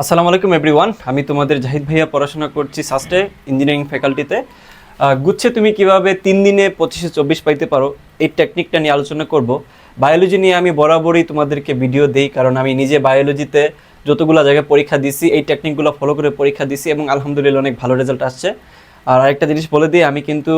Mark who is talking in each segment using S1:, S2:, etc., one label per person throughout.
S1: আসসালামু আলাইকুম এভরিওয়ান আমি তোমাদের জাহিদ ভাইয়া, পড়াশোনা করছি সাস্টে ইঞ্জিনিয়ারিং ফ্যাকাল্টিতে গুচ্ছে তুমি কীভাবে তিন দিনে পঁচিশে চব্বিশ পাইতে পারো? এই টেকনিকটা নিয়ে আলোচনা করব। বায়োলজি নিয়ে আমি বরাবরই তোমাদেরকে ভিডিও দেই, কারণ আমি নিজে বায়োলজিতে যতগুলো জায়গায় পরীক্ষা দিছি, এই টেকনিকগুলো ফলো করে পরীক্ষা দিছি এবং আলহামদুলিল্লাহ অনেক ভালো রেজাল্ট আসছে। আর আরেকটা জিনিস বলে দিই, আমি কিন্তু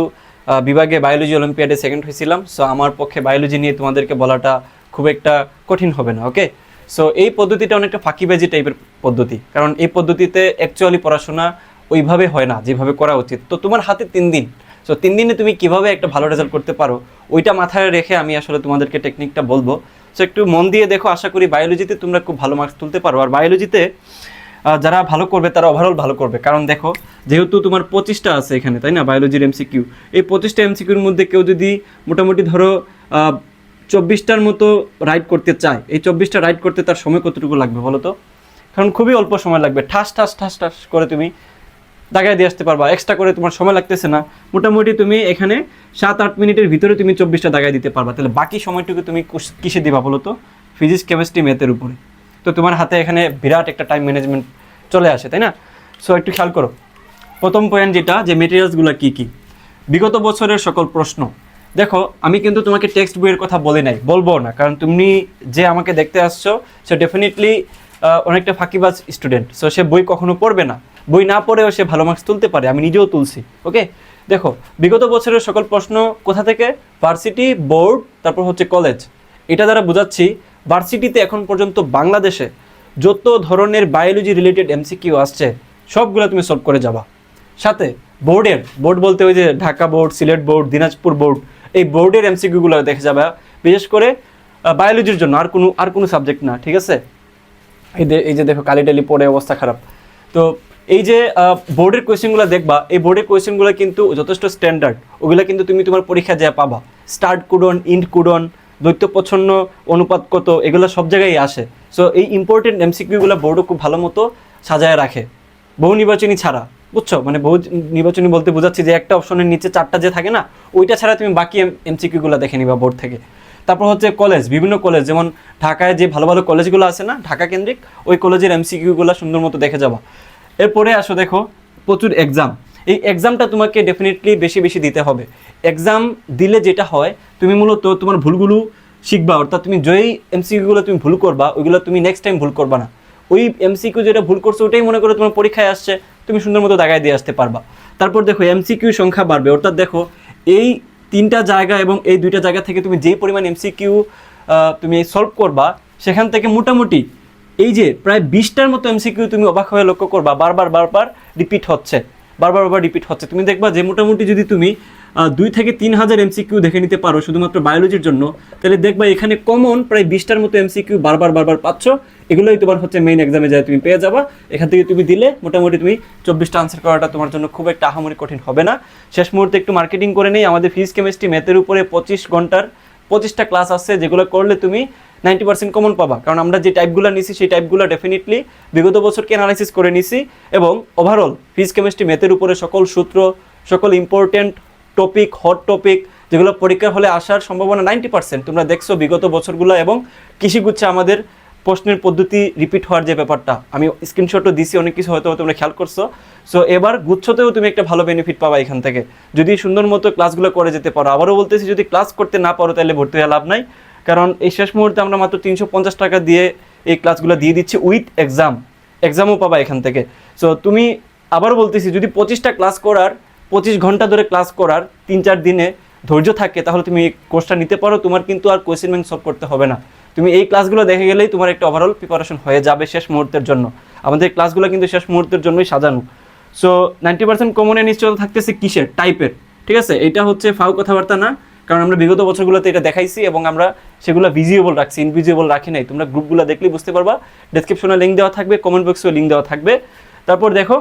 S1: বিভাগে বায়োলজি অলিম্পিয়াডে সেকেন্ড হয়েছিলাম সো আমার পক্ষে বায়োলজি নিয়ে তোমাদেরকে বলাটা খুব একটা কঠিন হবে না ওকে সো এই পদ্ধতিটা অনেকটা ফাঁকিবাজি টাইপের পদ্ধতি। কারণ এই পদ্ধতিতে অ্যাকচুয়ালি পড়াশোনা ওইভাবে হয় না, যেভাবে করা উচিত। তো তোমার হাতে তিন দিন। সো তিন দিনে তুমি কীভাবে একটা ভালো রেজাল্ট করতে পারো, ওইটা মাথায় রেখে আমি আসলে তোমাদেরকে টেকনিকটা বলব। সো একটু মন দিয়ে দেখো, আশা করি বায়োলজিতে তোমরা খুব ভালো মার্কস তুলতে পারো। আর বায়োলজিতে যারা ভালো করবে, তারা ওভারঅল ভালো করবে। কারণ দেখো, যেহেতু তোমার পঁচিশটা আছে এখানে, তাই না? বায়োলজির এমসিকিউ এই পঁচিশটা এমসিকিউর মধ্যে কেউ যদি মোটামুটি ধরো চব্বিশটার মতো রাইড করতে চায়। এই চব্বিশটা রাইড করতে তার সময় কতটুকু লাগবে বলো তো? কারণ খুবই অল্প সময় লাগবে। ঠাস ঠাস ঠাস ঠাস করে তুমি দাগায় দিয়ে আসতে পারবা। এক্সট্রা করে তোমার সময় লাগতেছে না। মোটামুটি তুমি এখানে সাত, আট মিনিটের ভিতরে তুমি চব্বিশটা দাগায় দিতে পারবা। তাহলে বাকি সময়টুকু তুমি কিসে দিবা বলো তো? ফিজিক্স কেমিস্ট্রি ম্যাথের উপরে। তো তোমার হাতে এখানে বিরাট একটা টাইম ম্যানেজমেন্ট চলে আসে, তাই না? সো একটু খেয়াল করো। প্রথম পয়েন্ট যেটা, যে মেটেরিয়ালসগুলো কী কী? বিগত বছরের সকল প্রশ্ন। দেখো, আমি কিন্তু তোমাকে টেক্সট বইয়ের কথা বলি নাই, বলব না, কারণ তুমি যে আমাকে দেখতে আসছো, সে ডেফিনেটলি অনেকটা ফাঁকিবাজ স্টুডেন্ট সো সে বই কখনো পড়বে না। বই না পড়েও সে ভালো মার্কস তুলতে পারে, আমি নিজেও তুলছি ওকে দেখো, বিগত বছরের সকল প্রশ্ন কোথা থেকে? ভার্সিটি বোর্ড তারপর হচ্ছে কলেজ এটা দ্বারা বোঝাচ্ছি ভার্সিটিতে এখন পর্যন্ত বাংলাদেশে যত ধরনের বায়োলজি রিলেটেড এমসিকিউ আসছে, সবগুলো তুমি সলভ করে যাবা। সাথে বোর্ডের বোর্ড বলতে ওই যে Dhaka board Sylhet board Dinajpur board এই বোর্ডের এমসিকিউগুলো দেখে যাবে। বিশেষ করে বায়োলজির জন্য আর কোনো আর কোনো সাবজেক্ট না, ঠিক আছে? এই যে দেখো, কালি টালি পড়ে অবস্থা খারাপ। তো এই যে বোর্ডের কোয়েশ্চেনগুলো দেখবা, এই বোর্ডের কোয়েশ্চেনগুলো কিন্তু যথেষ্ট স্ট্যান্ডার্ড ওগুলো কিন্তু তুমি তোমার পরীক্ষা যা পাবা। স্টার্ট কুডন ইন্ড কুডন দৈত্য প্রচ্ছন্ন অনুপাত কত, এগুলো সব জায়গায় আসে। সো এই ইম্পর্টেন্ট এমসিকিউগুলো বোর্ডও খুব ভালো মতো সাজায় রাখে। বহু নির্বাচনী ছাড়া। বুঝছ? মানে বহু নির্বাচনী বলতে বোঝাচ্ছি যে একটা অপশনের নিচে চারটা যে থাকে না, ওইটা ছাড়া তুমি বাকি এমসিকিউগুলো দেখে নিবা বোর্ড থেকে। তারপর হচ্ছে কলেজ, বিভিন্ন কলেজ, যেমন ঢাকায় যে ভালো ভালো কলেজগুলো আছে না, ঢাকা কেন্দ্রিক, ওই কলেজের এমসিকিউগুলো সুন্দর মতো দেখে যাবা। এরপরে আসো দেখো, প্রচুর এক্সাম এই এক্সামটা তোমাকে ডেফিনেটলি বেশি বেশি দিতে হবে। এক্সাম দিলে যেটা হয়, তুমি মূলত তোমার ভুলগুলো শিখবা, অর্থাৎ তুমি যেই এমসিকিউগুলো তুমি ভুল করবা, ওইগুলো তুমি নেক্সট টাইম ভুল করবা না। ওই এমসিকিউ যেটা ভুল করছ, ওটাই মনে করো তোমার পরীক্ষায় আসছে। তুমি সুন্দর মতো দাগায় দিয়ে আসতে পারবা। তারপর দেখো এমসিকিউ সংখ্যা বাড়বে। অর্থাৎ দেখো, এই তিনটা জায়গা এবং এই দুইটা জায়গা থেকে তুমি যেই পরিমাণ এমসিকিউ তুমি সলভ করবা, সেখান থেকে মোটামুটি এই যে প্রায় বিশটার মতো এমসিকিউ তুমি অবাক হয়ে লক্ষ্য করবা। বারবার বারবার রিপিট হচ্ছে। বারবার বারবার রিপিট হচ্ছে। তুমি দেখবা যে মোটামুটি যদি তুমি দুই থেকে তিন হাজার এমসিকিউ দেখে নিতে পারো শুধুমাত্র বায়োলজির জন্য। তাহলে দেখবা এখানে কমন প্রায় বিশটার মতো এমসিকিউ বারবার বারবার পাচ্ছ। এগুলোই তোমার হচ্ছে মেইন এক্সামে যায়, তুমি পেয়ে যাবা। এখান থেকে তুমি দিলে মোটামুটি তুমি চব্বিশটা আনসার করাটা তোমার জন্য খুব একটা আহামরি কঠিন হবে না। শেষ মুহূর্তে একটু মার্কেটিং করে নেই। আমাদের ফিজিক্স কেমিস্ট্রি ম্যাথের উপরে পঁচিশ ঘণ্টার পঁচিশটা ক্লাস আছে যেগুলো করলে তুমি নাইনটি পার্সেন্ট কমন পাবা। কারণ আমরা যে টাইপগুলো নিছি, সেই টাইপগুলো ডেফিনেটলি বিগত বছরকে অ্যানালাইসিস করে নিছি। এবং ওভারঅল ফিজিক্স কেমিস্ট্রি ম্যাথের উপরে সকল সূত্র, সকল ইম্পর্টেন্ট টপিক হট টপিক যেগুলো পরীক্ষার হলে আসার সম্ভাবনা নাইনটি পার্সেন্ট তোমরা দেখছ বিগত বছরগুলো এবং কৃষিগুচ্ছে আমাদের প্রশ্নের পদ্ধতি রিপিট হওয়ার যে ব্যাপারটা। আমি স্ক্রিনশটও দিছি, অনেক কিছু হয়তো তোমরা খেয়াল করছ। সো এবার গুচ্ছতেও তুমি একটা ভালো বেনিফিট পাবা এখান থেকে। যদি সুন্দর মতো ক্লাসগুলো করে যেতে পারো। আবারও বলতেছি, যদি ক্লাস করতে না পারো, তাহলে ভর্তি হয়ে লাভ নাই। কারণ এই শেষ মুহূর্তে আমরা মাত্র তিনশো পঞ্চাশ টাকা দিয়ে এই ক্লাসগুলো দিয়ে দিচ্ছি উইথ এক্সাম এক্সামও পাবা এখান থেকে। সো তুমি আবারও বলতেছি, যদি পঁচিশটা ক্লাস করার পঁচিশ ঘণ্টা ধরে ক্লাস করার তিন চার দিনে ধৈর্য থাকে, তাহলে তুমি এই কোর্সটা নিতে পারো। তোমার কিন্তু আর কোয়েশ্চেন ব্যাংক সলভ করতে হবে না। তুমি এই ক্লাসগুলো দেখে গেলেই তোমার একটা ওভারঅল প্রিপারেশন হয়ে যাবে শেষ মুহূর্তের জন্য। আমাদের ক্লাসগুলো কিন্তু শেষ মুহূর্তের জন্যই সাজানো। সো নাইনটি পার্সেন্ট কমনে নিশ্চয়তা থাকতেছে কিসের? টাইপের ঠিক আছে? এটা হচ্ছে ফাউ কথাবার্তা না। কারণ আমরা বিগত বছরগুলোতে এটা দেখাইছি এবং আমরা সেগুলো ভিজিবল রাখছি ইনভিজিবল রাখি নাই। তোমরা গ্রুপগুলো দেখলেই বুঝতে পারবা। ডেসক্রিপশনে লিঙ্ক দেওয়া থাকবে কমেন্ট বক্সেও লিঙ্ক দেওয়া থাকবে। তারপর দেখো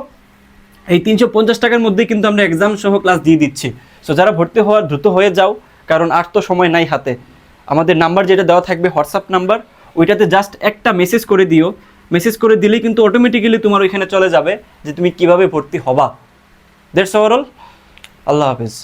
S1: এই তিনশো পঞ্চাশ টাকার মধ্যেই কিন্তু আমরা এক্সাম সহ ক্লাস দিয়ে দিচ্ছি। সো যারা ভর্তি হওয়ার দ্রুত হয়ে যাও, কারণ আর তো সময় নাই হাতে। আমাদের নাম্বার যেটা দেওয়া থাকবে হোয়াটসঅ্যাপ নাম্বার ওইটাতে জাস্ট একটা মেসেজ করে দিও। মেসেজ করে দিলেই কিন্তু অটোমেটিক্যালি তোমার ওইখানে চলে যাবে যে তুমি কীভাবে ভর্তি হবা। দ্যাটস ওভারঅল আল্লাহ হাফিজ।